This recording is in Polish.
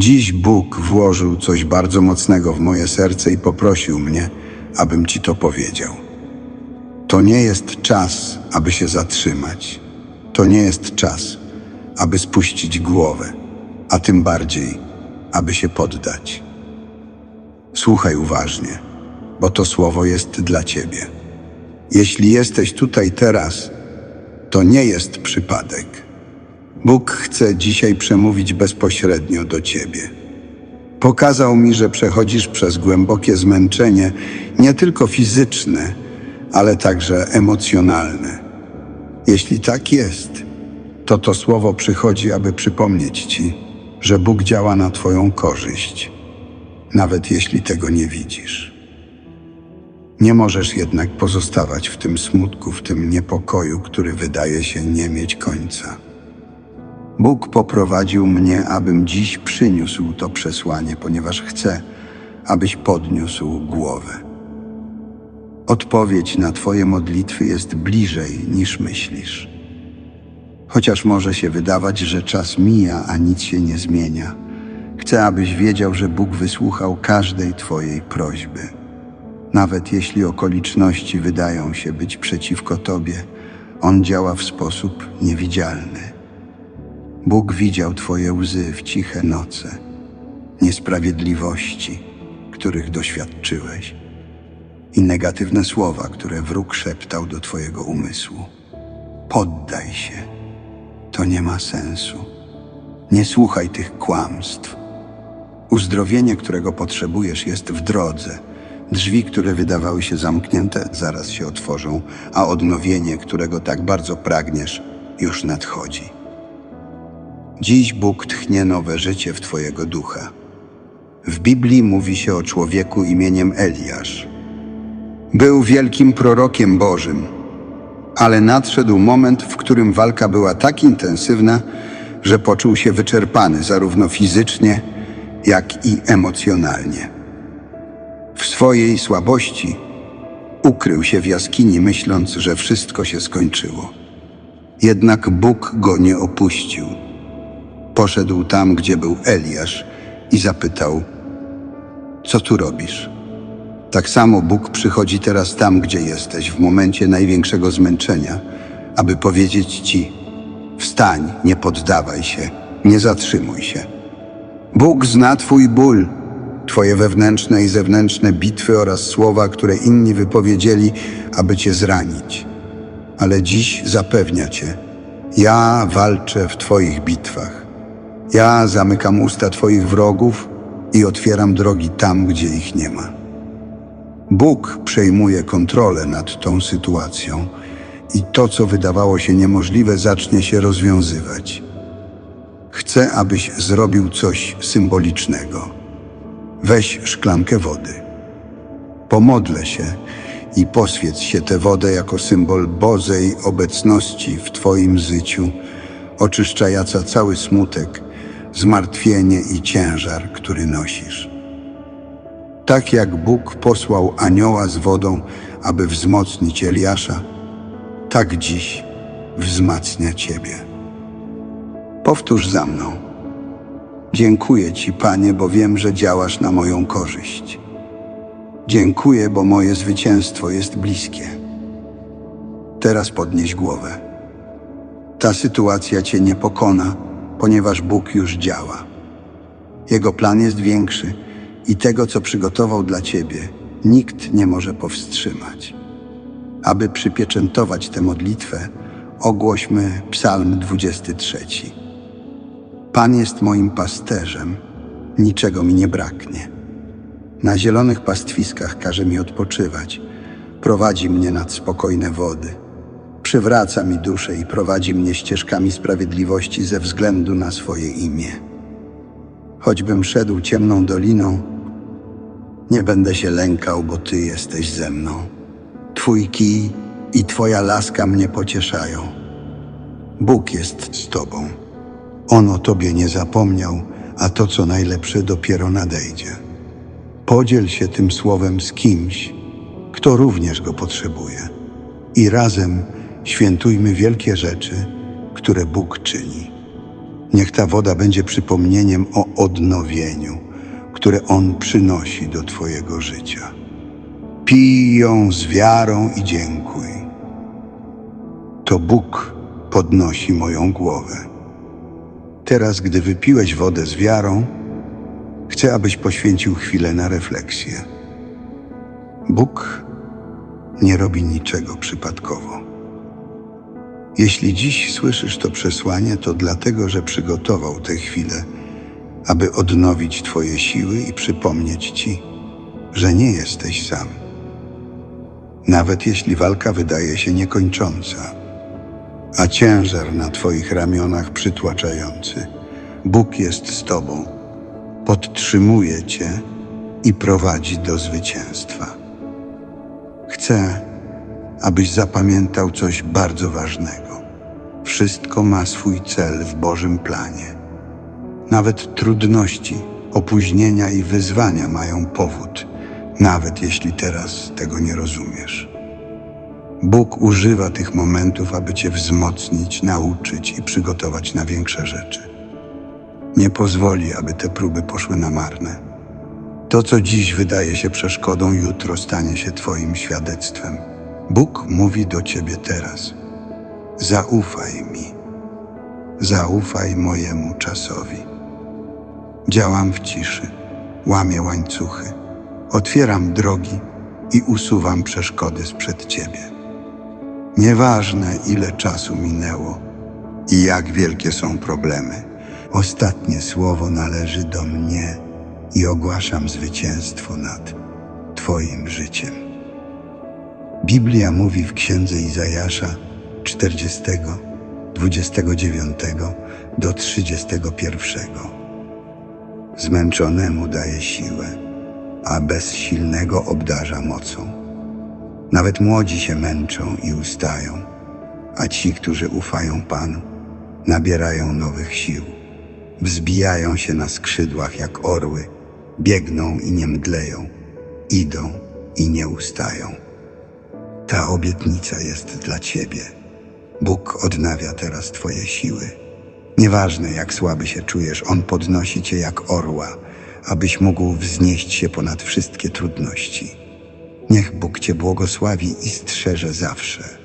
Dziś Bóg włożył coś bardzo mocnego w moje serce i poprosił mnie, abym ci to powiedział. To nie jest czas, aby się zatrzymać. To nie jest czas, aby spuścić głowę, a tym bardziej, aby się poddać. Słuchaj uważnie, bo to słowo jest dla ciebie. Jeśli jesteś tutaj teraz, to nie jest przypadek. Bóg chce dzisiaj przemówić bezpośrednio do ciebie. Pokazał mi, że przechodzisz przez głębokie zmęczenie, nie tylko fizyczne, ale także emocjonalne. Jeśli tak jest, to to słowo przychodzi, aby przypomnieć ci, że Bóg działa na Twoją korzyść, nawet jeśli tego nie widzisz. Nie możesz jednak pozostawać w tym smutku, w tym niepokoju, który wydaje się nie mieć końca. Bóg poprowadził mnie, abym dziś przyniósł to przesłanie, ponieważ chce, abyś podniósł głowę. Odpowiedź na Twoje modlitwy jest bliżej niż myślisz. Chociaż może się wydawać, że czas mija, a nic się nie zmienia, chcę, abyś wiedział, że Bóg wysłuchał każdej Twojej prośby. Nawet jeśli okoliczności wydają się być przeciwko Tobie, On działa w sposób niewidzialny. Bóg widział Twoje łzy w ciche noce, niesprawiedliwości, których doświadczyłeś, i negatywne słowa, które wróg szeptał do Twojego umysłu. Poddaj się, to nie ma sensu. Nie słuchaj tych kłamstw. Uzdrowienie, którego potrzebujesz, jest w drodze. Drzwi, które wydawały się zamknięte, zaraz się otworzą, a odnowienie, którego tak bardzo pragniesz, już nadchodzi. Dziś Bóg tchnie nowe życie w Twojego ducha. W Biblii mówi się o człowieku imieniem Eliasz. Był wielkim prorokiem Bożym, ale nadszedł moment, w którym walka była tak intensywna, że poczuł się wyczerpany zarówno fizycznie, jak i emocjonalnie. W swojej słabości ukrył się w jaskini, myśląc, że wszystko się skończyło. Jednak Bóg go nie opuścił. Poszedł tam, gdzie był Eliasz i zapytał: Co tu robisz? Tak samo Bóg przychodzi teraz tam, gdzie jesteś, w momencie największego zmęczenia, aby powiedzieć ci: Wstań, nie poddawaj się, nie zatrzymuj się. Bóg zna Twój ból, Twoje wewnętrzne i zewnętrzne bitwy oraz słowa, które inni wypowiedzieli, aby Cię zranić. Ale dziś zapewnia Cię: Ja walczę w Twoich bitwach. Ja zamykam usta Twoich wrogów i otwieram drogi tam, gdzie ich nie ma. Bóg przejmuje kontrolę nad tą sytuacją i to, co wydawało się niemożliwe, zacznie się rozwiązywać. Chcę, abyś zrobił coś symbolicznego. Weź szklankę wody. Pomodlę się i poswiedz się tę wodę jako symbol Bożej obecności w Twoim życiu, oczyszczająca cały smutek, zmartwienie i ciężar, który nosisz. Tak jak Bóg posłał anioła z wodą, aby wzmocnić Eliasza, tak dziś wzmacnia Ciebie. Powtórz za mną. Dziękuję Ci, Panie, bo wiem, że działasz na moją korzyść. Dziękuję, bo moje zwycięstwo jest bliskie. Teraz podnieś głowę. Ta sytuacja Cię nie pokona, ponieważ Bóg już działa. Jego plan jest większy i tego, co przygotował dla Ciebie, nikt nie może powstrzymać. Aby przypieczętować tę modlitwę, ogłośmy Psalm 23. Pan jest moim pasterzem, niczego mi nie braknie. Na zielonych pastwiskach każe mi odpoczywać, prowadzi mnie nad spokojne wody. Przywraca mi duszę i prowadzi mnie ścieżkami sprawiedliwości ze względu na swoje imię. Choćbym szedł ciemną doliną, nie będę się lękał, bo Ty jesteś ze mną. Twój kij i Twoja laska mnie pocieszają. Bóg jest z Tobą. On o Tobie nie zapomniał, a to, co najlepsze, dopiero nadejdzie. Podziel się tym słowem z kimś, kto również go potrzebuje. I razem świętujmy wielkie rzeczy, które Bóg czyni. Niech ta woda będzie przypomnieniem o odnowieniu, które On przynosi do Twojego życia. Pij ją z wiarą i dziękuj. To Bóg podnosi moją głowę. Teraz, gdy wypiłeś wodę z wiarą, chcę, abyś poświęcił chwilę na refleksję. Bóg nie robi niczego przypadkowo. Jeśli dziś słyszysz to przesłanie, to dlatego, że przygotował tę chwilę, aby odnowić Twoje siły i przypomnieć Ci, że nie jesteś sam. Nawet jeśli walka wydaje się niekończąca, a ciężar na Twoich ramionach przytłaczający, Bóg jest z Tobą, podtrzymuje Cię i prowadzi do zwycięstwa. Chcę, abyś zapamiętał coś bardzo ważnego. Wszystko ma swój cel w Bożym planie. Nawet trudności, opóźnienia i wyzwania mają powód, nawet jeśli teraz tego nie rozumiesz. Bóg używa tych momentów, aby Cię wzmocnić, nauczyć i przygotować na większe rzeczy. Nie pozwoli, aby te próby poszły na marne. To, co dziś wydaje się przeszkodą, jutro stanie się Twoim świadectwem. Bóg mówi do Ciebie teraz: Zaufaj mi, zaufaj mojemu czasowi. Działam w ciszy, łamię łańcuchy, otwieram drogi i usuwam przeszkody sprzed Ciebie. Nieważne, ile czasu minęło i jak wielkie są problemy, ostatnie słowo należy do mnie i ogłaszam zwycięstwo nad Twoim życiem. Biblia mówi w księdze Izajasza 40, 29 do 31. Zmęczonemu daje siłę, a bezsilnego obdarza mocą. Nawet młodzi się męczą i ustają, a ci, którzy ufają Panu, nabierają nowych sił. Wzbijają się na skrzydłach jak orły, biegną i nie mdleją, idą i nie ustają. Ta obietnica jest dla Ciebie. Bóg odnawia teraz Twoje siły. Nieważne, jak słaby się czujesz, On podnosi Cię jak orła, abyś mógł wznieść się ponad wszystkie trudności. Niech Bóg Cię błogosławi i strzeże zawsze.